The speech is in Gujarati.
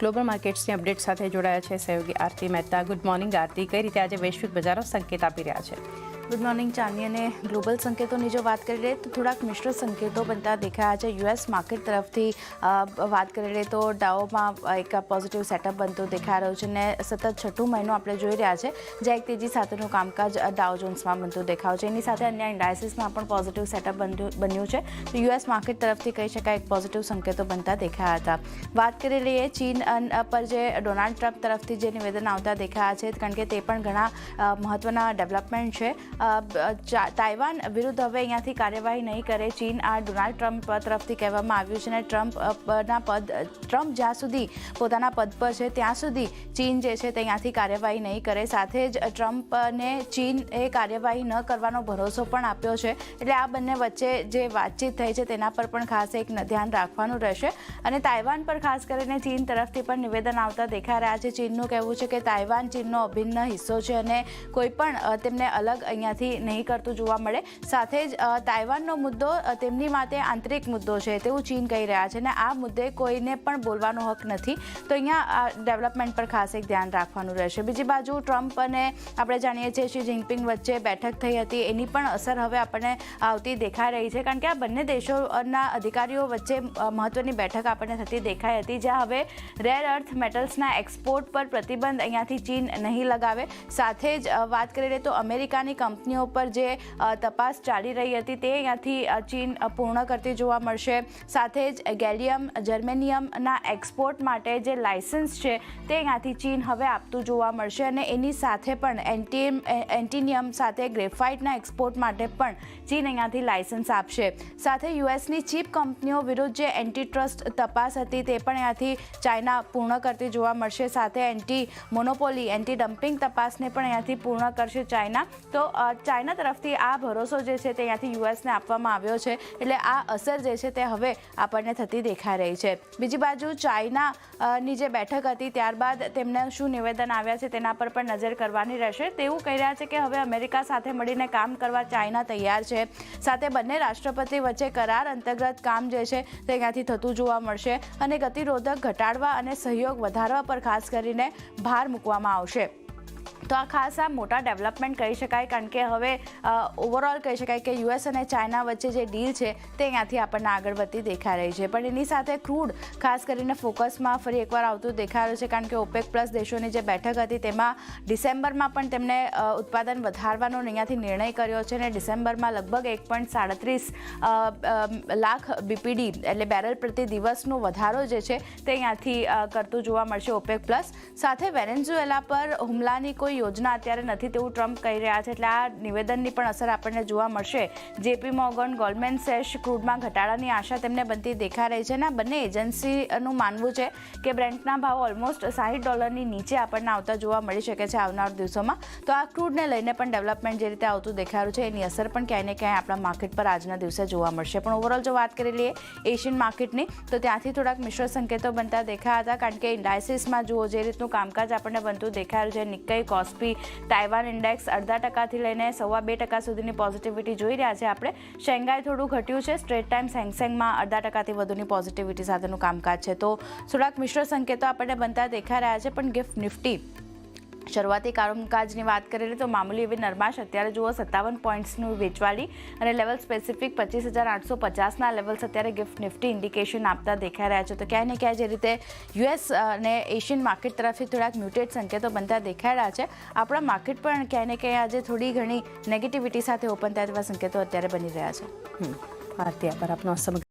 ગ્લોબલ માર્કેટ્સની અપડેટ સાથે જોડાયા છે. સહયોગી Aarti Mehta. Good morning Aarti. કઈ રીતે આજે વૈશ્વિક બજારો સંકેત આપી રહ્યા છે? ગુડ મોર્નિંગ ચાંદી અને ગ્લોબલ સંકેતોની જો વાત કરી લઈએ તો થોડાક મિશ્ર સંકેતો બનતા દેખાયા છે. યુએસ માર્કેટ તરફથી વાત કરી લઈએ તો ડાઓમાં એક પોઝિટિવ સેટઅપ બનતો દેખાઈ રહ્યો છે ને સતત છઠ્ઠું મહિનો આપણે જોઈ રહ્યા છે, જ્યાં એક તેજી સાથેનું કામકાજ ડાઓ જોન્સમાં બનતું દેખાવ છે. એની સાથે અન્ય ઇન્ડાયસિસમાં પણ પોઝિટિવ સેટઅપ બન્યું છે. તો યુએસ માર્કેટ તરફથી કહી શકાય એક પોઝિટિવ સંકેતો બનતા દેખાયા હતા. વાત કરી લઈએ ચીન પર જે ડોનાલ્ડ ટ્રમ્પ તરફથી જે નિવેદન આવતા દેખાયા છે, કારણ કે તે પણ ઘણા મહત્ત્વના ડેવલપમેન્ટ છે. તાઇવાન વિરુદ્ધ હવે અહીંયાથી કાર્યવાહી નહીં કરે ચીન. આ ડોનાલ્ડ ટ્રમ્પ તરફથી કહેવામાં આવ્યું છે અને ટ્રમ્પ અ, પદ ટ્રમ્પ જ્યાં સુધી પોતાના પદ પર છે ત્યાં સુધી ચીન જે છે તે અહીંયાથી કાર્યવાહી નહીં કરે. સાથે જ ટ્રમ્પને ચીન એ કાર્યવાહી ન કરવાનો ભરોસો પણ આપ્યો છે. એટલે આ બંને વચ્ચે જે વાતચીત થઈ છે તેના પર પણ ખાસ એક ધ્યાન રાખવાનું રહેશે. અને તાઇવાન પર ખાસ કરીને ચીન તરફથી પણ નિવેદન આવતા દેખાઈ રહ્યા છે. ચીનનું કહેવું છે કે તાઇવાન ચીનનો અભિન્ન હિસ્સો છે અને કોઈ પણ તેમને અલગ અહીંયાથી નહીં કરતું જોવા મળે. સાથે જ તાઇવાનનો મુદ્દો તેમની માટે આંતરિક મુદ્દો છે, તેવું ચીન કહી રહ્યા છે. અને આ મુદ્દે કોઈને પણ બોલવાનો હક નથી. તો અહીંયા આ ડેવલપમેન્ટ પર ખાસ એક ધ્યાન રાખવાનું રહેશે. બીજી બાજુ, ટ્રમ્પ અને આપણે જાણીએ છીએ શી જિનપિંગ વચ્ચે બેઠક થઈ હતી. એની પણ અસર હવે આપણને આવતી દેખાઈ રહી છે. કારણ કે આ બંને દેશોના અધિકારીઓ વચ્ચે મહત્ત્વની બેઠક આપણને થતી દેખાઈ હતી, જ્યાં હવે રેર અર્થ મેટલ્સના એક્સપોર્ટ પર પ્રતિબંધ અહીંયાથી ચીન નહીં લગાવે. સાથે જ વાત કરીએ તો અમેરિકાની કંપનીઓ પર જે તપાસ ચાલી રહી હતી તે અહીંયાથી ચીન પૂર્ણ કરતી જોવા મળશે. સાથે જ ગેલિયમ, જર્મેનિયમના એક્સપોર્ટ માટે જે લાયસન્સ છે તે અહીંયાથી ચીન હવે આપતું જોવા મળશે અને એની સાથે પણ એન્ટી એન્ટિનિયમ સાથે ગ્રેફાઇટના એક્સપોર્ટ માટે પણ ચીન અહીંયાથી લાયસન્સ આપશે. સાથે યુએસની ચીપ કંપનીઓ વિરુદ્ધ જે એન્ટી ટ્રસ્ટ તપાસ હતી તે પણ અહીંયાથી ચાઇના પૂર્ણ કરતી જોવા મળશે. સાથે એન્ટી મોનોપોલી એન્ટી ડમ્પિંગ તપાસને પણ અહીંયાથી પૂર્ણ કરશે ચાઇના. તો ચાઇના તરફથી આ ભરોસો જે છે તે અહીંયાથી યુએસને આપવામાં આવ્યો છે. એટલે આ અસર જે છે તે હવે આપણને થતી દેખાઈ રહી છે. બીજી બાજુ ચાઇનાની જે બેઠક હતી ત્યારબાદ તેમને શું નિવેદન આવ્યા છે તેના પર પણ નજર કરવાની રહેશે. તેવું કહી રહ્યા છે કે હવે અમેરિકા સાથે મળીને કામ કરવા ચાઇના તૈયાર છે. સાથે બંને રાષ્ટ્રપતિ વચ્ચે કરાર અંતર્ગત કામ જે છે તે અહીંયાથી થતું જોવા મળશે અને ગતિરોધક ઘટાડવા અને સહયોગ વધારવા પર ખાસ કરીને ભાર મૂકવામાં આવશે. તો આ ખાસ આ મોટા ડેવલપમેન્ટ કહી શકાય, કારણ કે હવે ઓવરઓલ કહી શકાય કે યુએસ અને ચાઇના વચ્ચે જે ડીલ છે, તે અહીંયાથી આપણને આગળ વધતી દેખાઈ રહી છે. પણ એની સાથે ક્રૂડ ખાસ કરીને ફોકસમાં ફરી એકવાર આવતું દેખાઈ રહ્યું છે, કારણ કે ઓપેક પ્લસ દેશોની જે બેઠક હતી, તેમાં ડિસેમ્બરમાં પણ તેમણે ઉત્પાદન વધારવાનો અહીંયાથી નિર્ણય કર્યો છે અને ડિસેમ્બરમાં લગભગ એક પોઈન્ટ સાડત્રીસ લાખ બીપીડી એટલે બેરલ પ્રતિ દિવસનો વધારો જે છે, તે અહીંયાથી કરતું જોવા મળશે ઓપેક પ્લસ સાથે વેનેઝુએલા પર હુમલાની કોઈ યોજના અત્યારે નથી તેવું ટ્રમ્પ કહી રહ્યા છે, એટલે આ નિવેદનની પણ અસર આપણને જોવા મળશે. J P Morgan Goldman Sachs ક્રૂડમાં ઘટાડાની આશા તેમને બનતી દેખાઈ રહી છે અને બંને એજન્સીનું માનવું છે કે બ્રેન્ટના ભાવ ઓલમોસ્ટ સાહીઠ ડોલરની નીચે આપણને આવતા જોવા મળી શકે છે આવનાર દિવસોમાં. તો આ ક્રૂડને લઈને પણ ડેવલપમેન્ટ જે રીતે આવતું દેખાયું છે, એની અસર પણ ક્યાંય ને ક્યાંય આપણા માર્કેટ પર આજના દિવસે જોવા મળશે. પણ ઓવરઓલ જો વાત કરી લઈએ એશિયન માર્કેટની, તો ત્યાંથી થોડાક મિશ્ર સંકેતો બનતા દેખાયા હતા, કારણ કે ઇન્ડાયસિસમાં જુઓ જે રીતનું કામકાજ આપણને બનતું દેખાયું છે, નિક્કઈ કોસ્પી તાઇવાન ઇન્ડેક્સ અડધા ટકાથી લઈને સવા બે ટકા સુધીની પોઝિટિવિટી જોઈ રહ્યા છે. આપણે શેંઘાઈ થોડું ઘટ્યું છે. સ્ટ્રેટ ટાઈમ સેંગસેંગમાં અડધા ટકાથી વધુની પોઝિટિવિટી સાથેનું કામકાજ છે. તો થોડાક મિશ્ર સંકેતો આપણને બનતા દેખાઈ રહ્યા છે, પણ ગિફ્ટ નિફ્ટી શરૂઆતી કામકાજની વાત કરીએ તો મામૂલી એવી નરમાશ અત્યારે જુઓ સત્તાવન પોઈન્ટ્સનું વેચવાળી અને લેવલ સ્પેસિફિક પચીસ હજાર આઠસો પચાસના લેવલ્સ અત્યારે ગિફ્ટ નિફ્ટી ઇન્ડિકેશન આપતા દેખાઈ રહ્યા છે. તો ક્યાંય ને ક્યાંય જે રીતે યુએસ અને એશિયન માર્કેટ તરફથી થોડાક મ્યુટેડ સંકેતો બનતા દેખાઈ રહ્યા છે. આપણા માર્કેટ પણ ક્યાંય ને ક્યાંય આજે થોડી ઘણી નેગેટિવિટી સાથે ઓપન થયા તેવા સંકેતો અત્યારે બની રહ્યા છે. ભારતીય પર આપનો સમગ્ર